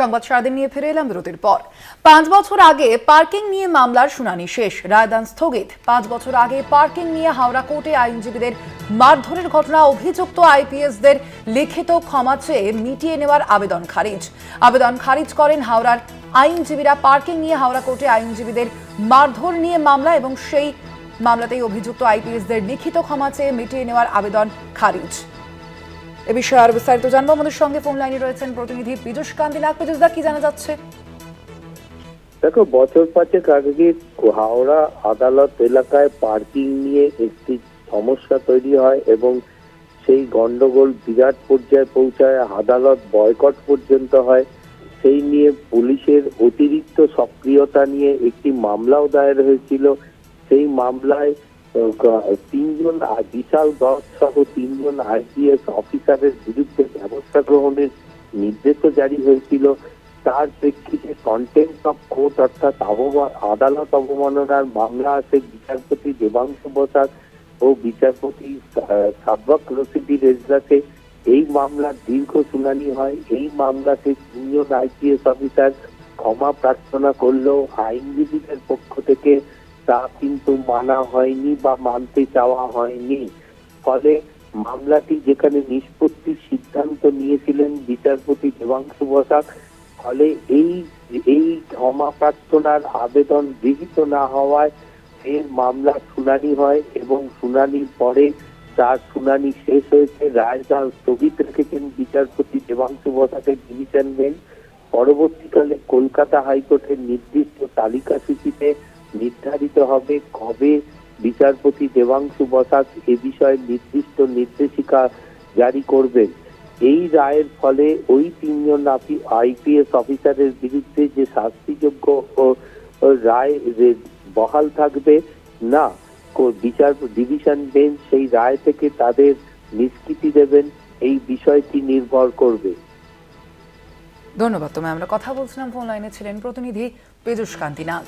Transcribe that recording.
সংবাদ সারাদিন নিয়ে ফিরে এলাম বিরতির পর। পাঁচ বছর আগে পার্কিং নিয়ে মামলার শুনানি শেষ। রায়দান স্থগিত। পাঁচ বছর আগে পার্কিং নিয়ে হাওড়া কোর্টে আইনজীবীদের মারধরের ঘটনা অভিযুক্ত আইপিএসদের লিখিত ক্ষমা চেয়ে মিটিয়ে নেওয়ার আবেদন খারিজ। আবেদন খারিজ করেন হাওড়ার আইনজীবীরা। পার্কিং নিয়ে হাওড়া কোর্টে আইনজীবীদের মারধর নিয়ে মামলা এবং সেই মামলাতেই অভিযুক্ত আইপিএসদের লিখিত ক্ষমা চেয়ে মিটিয়ে নেওয়ার আবেদন খারিজ। এ বিষয়ে আরও বিস্তারিত জানব। আমাদের সঙ্গে ফোন লাইনে রয়েছেন প্রতিনিধি পীযুষ কান্তি নাগ কি জানা যাচ্ছে? দেখো, বছর পাঁচেক আগে হাওড়া আদালত এলাকায় পার্কিং নিয়ে একটি সমস্যা তৈরি হয় এবং সেই গন্ডগোল বিরাট পর্যায়ে পৌঁছায়, আদালত বয়কট পর্যন্ত হয়। সেই নিয়ে পুলিশের অতিরিক্ত সক্রিয়তা নিয়ে একটি মামলাও দায়ের হয়েছিল। সেই মামলায় তিনজন বিশাল দশ সহ তিনজন আইপিএস অফিসারের বিরুদ্ধে ব্যবস্থা গ্রহণের নির্দেশও জারি হয়েছিল। তার প্রেক্ষিতে কন্টেন্ট অফ কোর্ট অর্থাৎ আদালত অবমাননার মামলা আছে বিচারপতি দেবাংশু বসাক ও বিচারপতি সাব্বাক রশিদির এজলাসে এই মামলার দীর্ঘ শুনানি হয়। এই মামলাতে তিনজন আইপিএস অফিসার ক্ষমা প্রার্থনা করলেও আইনজীবীদের পক্ষ থেকে তা কিন্তু মানা হয়নি বা মানতে চাওয়া হয়নি। ফলে মামলাটি যেখানে নিষ্পত্তির সিদ্ধান্ত নিয়েছিলেন বিচারপতি দেবাংশু বসাক, ফলে এই এই ক্ষমা প্রার্থনার আবেদন গৃহীত না হওয়ায় এর মামলা শুনানি হয় এবং শুনানির পরে তার শুনানি শেষ হয়েছে রায়দান স্থগিত রেখেছেন বিচারপতি দেবাংশু বসাকের ডিভিশন বেঞ্চ। পরবর্তীকালে কলকাতা হাইকোর্টের নির্দিষ্ট তালিকা সূচিতে নির্ধারিত হবে কবে বিচারপতি দেবাংশু বসাক এ বিষয়ে নির্দিষ্ট নির্দেশিকা জারি করবেন। এই রায়ের ফলে ওই তিনজন আইপিএস অফিসারের বিরুদ্ধে যে শাস্তিযোগ্য রায় বহাল থাকবে, না বিচার, ডিভিশন বেঞ্চ সেই রায় থেকে তাদের নিষ্কৃতি দেবেন, এই বিষয়টি নির্ভর করবে। ধন্যবাদ তোমায়। আমরা কথা বলছিলাম ফোন লাইনে ছিলেন প্রতিনিধি পীযুষ কান্তি নাগ